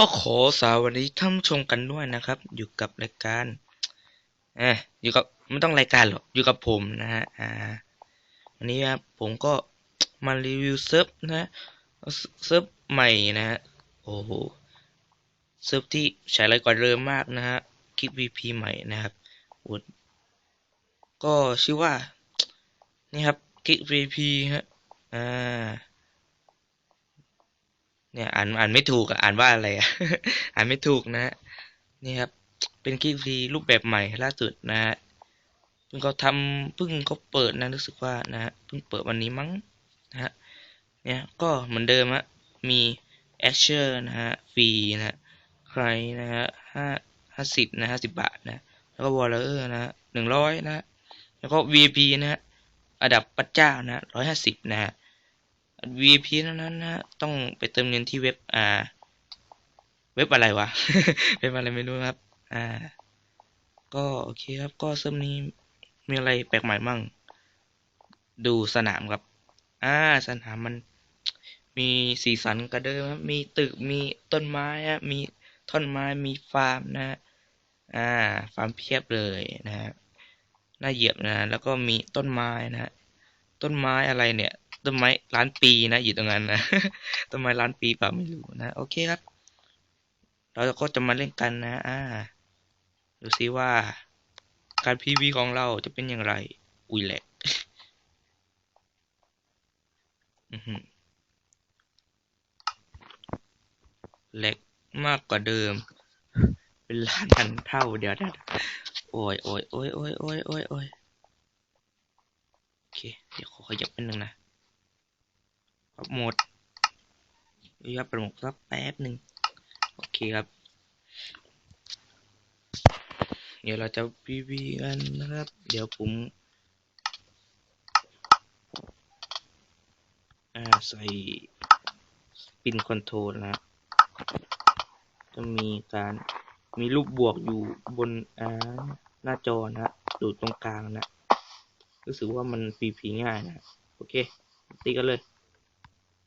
ก็ขอสวัสดีท่านชมกันด้วยนะครับ อยู่กับรายการเอ่อยู่กับไม่ต้องรายการหรอกอยู่กับผมนะฮะอ่าวันนี้ครับผมก็มารีวิวเซิร์ฟนะเซิร์ฟใหม่นะฮะโอ้โหเซิร์ฟที่ใช้ไรกว่าเดิมมากนะฮะคลิป VP ใหม่นะครับอุดก็ชื่อว่า นี่ครับคลิก VP ฮะอ่า เนี่ยอ่านอ่านไม่ถูกอ่านว่าอะไรอะอ่านไม่ถูกนะ นี่ครับ เป็นคลิปฟรีรูปแบบใหม่ล่าสุดนะฮะเพิ่งเขาทำเพิ่งเขาเปิดนะรู้สึกว่านะฮะเพิ่งเปิดวันนี้มั้งนะฮะเนี่ยก็เหมือนเดิมฮะมีแอชเชอร์นะฮะฟรีนะฮะใครนะฮะห้าห้าสิบนะห้าสิบบาทนะ แล้วก็วอลเลอร์นะฮะหนึ่งร้อยนะฮะแล้วก็ VIP นะฮะระดับพระเจ้านะร้อยห้าสิบนะฮะ VIP นั้นนะนะ ต้องไปเติมเงินที่เว็บ อ่า เว็บอะไรวะ เว็บอะไรไม่รู้ครับ อ่า ก็โอเคครับ ก็เซิร์ฟนี้มีอะไรแปลกใหม่มั่ง ดูสนามครับ อ่า สนามมันมีสีสันกระเดิมครับ มีตึก มีต้นไม้ฮะ มีท่อนไม้ มีฟาร์มนะฮะอ่า ฟาร์มเพียบเลยนะฮะน่าเหยียบนะ แล้วก็มีต้นไม้นะฮะต้นไม้อะไรเนี่ย ต้นไม้ล้านปีนะ อยู่ตรงนั้นนะต้นไม้ล้านปีเปล่าไม่รู้นะโอเคครับ เราก็จะมาเล่นกันนะ อ่า ดูซิว่า การพีวีของเราจะเป็นอย่างไร อุ้ยแหลกแหลกมากกว่าเดิม เป็นล้านพันเท่าเดี๋ยวเดี๋ยวโอ้ยโอ้ยโอ้ยโอ้ยโอ้ยโอ้ยโอ้ยโอเค เดี๋ยวขอขยับนิดนึงนะ ปรับหมดยับปรับโหมดสักแป๊บหนึ่งโอเคครับ เดี๋ยวเราจะพีวีกันนะครับ เดี๋ยวผมอ่าใส่สปินคอนโทรลนะจะมีการมีรูปบวกอยู่บนอ่าหน้าจอนะอยู่ตรงกลางนะรู้สึกว่ามันพีพีง่ายนะ โอเค ตีกันเลย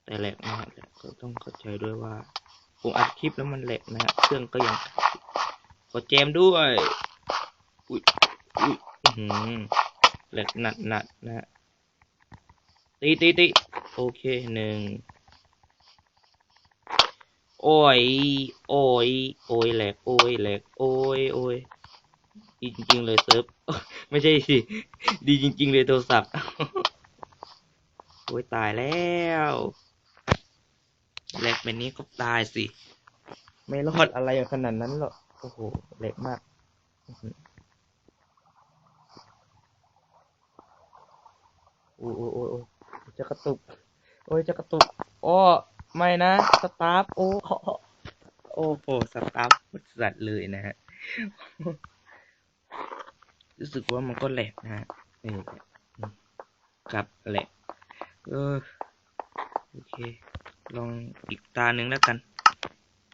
แต่แหลกนะฮะก็ต้องเข้าใจด้วยว่าผมอัดคลิปแล้วมันแหลกนะฮะเครื่องก็ยังกดแจมด้วยอุ้ยอุ้ยอื้อหือแหลกหนัดหนัดนะฮะตีตีตีโอเคหนึ่งโอ้ย โอ้ย โอ้ยแหลก โอ้ยแหลก โอ้ย โอ้ย ดีจริง ๆ เลยเซิร์ฟ ไม่ใช่สิ ดีจริง ๆ เลยโทรศัพท์ โอ้ย ตายแล้ว แหลกแบบนี้ก็ตายสิ ไม่รอดอะไรขนาดนั้นหรอกโอ้โหแหลกมากอื้อหือโอ้โอ้โอ้โอ้จะกระตุก โอ้ยจะกระตุกอ้อไม่นะ สตาร์ฟโอ้โอ้โหสตาร์ฟสัตว์เลยนะฮะรู้สึกว่ามันก็แหลกนะฮะนี่ครับแหลกเออโอเค ลองอีกตาหนึ่งแล้วกัน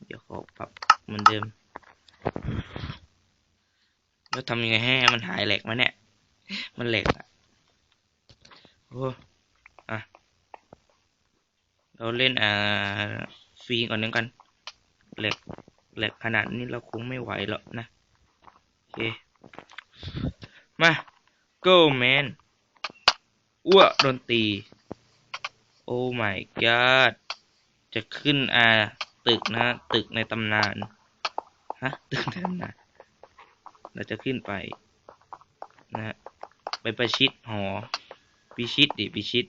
เดี๋ยวขอปรับเหมือนเดิม แล้วทำยังไงให้มันหายแหลกมาเนี่ย มันแหลกอะโอ้อะเราเล่นอ่าฟรีก่อนนึงกันแหลกแหลกขนาดนี้เราคงไม่ไหวหรอกนะโอเค มา go man อ้วโดนตี โอ้ my god จะขึ้นอ่าตึกนะ ตึกในตำนาน ฮะ ตึกในตำนาน เราจะขึ้นไปนะฮะไปประชิดหอพิชิตดิพิชิต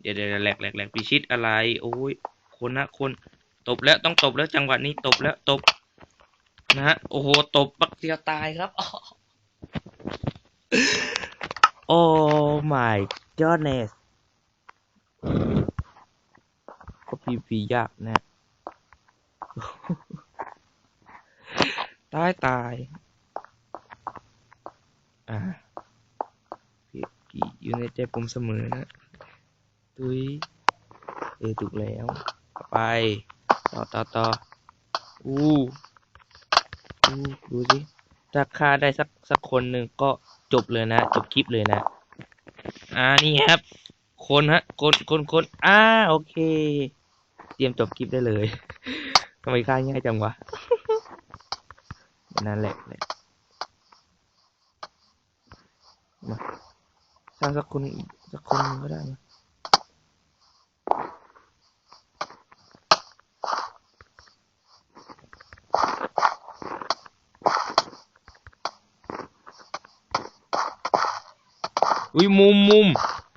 เดี๋ยวเดี๋ยวแหลกแหลกแหลกพิชิตอะไร โอ้ย คนนะคน ตบแล้วต้องตบแล้วจังหวะนี้ตบแล้วตบ นะฮะ โอ้โห ตบปักเดียวตายครับ โอ้ my goodness พีพียากนะตายตายอ่าพีพีอยู่ในใจผมเสมอนะ ตุยเออถูกแล้ว ไป ต่อต่อต่ออู้อู้ดูสิ ถ้าฆ่าได้สักสักคนหนึ่งก็จบเลยนะ จบคลิปเลยนะ อ่า นี่ครับ คนฮะ คนคนคนอ่า โอเค เตรียมจบคลิปได้เลยทำไมฆ่าง่ายจังวะนั่นแหละมาสร้างสักคนสักคนก็ได้นะอุ้ยมุมมุม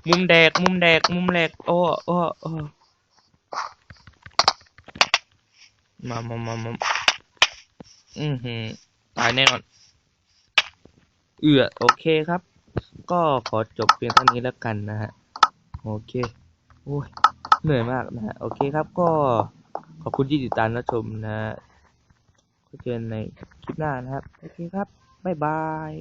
มุมแดก มุมแดก มุมแหลกโอ้โอ้โอ้ มามามามาอือหือตายแน่นอน เอือโอเคครับ ก็ขอจบเพียงเท่านี้แล้วกันนะฮะ โอเค โอ้ย เหนื่อยมากนะฮะ โอเคครับ ก็ขอบคุณที่ติดตามรับชมนะฮะเจอกันในคลิปหน้านะครับ โอเคครับ บ๊ายบาย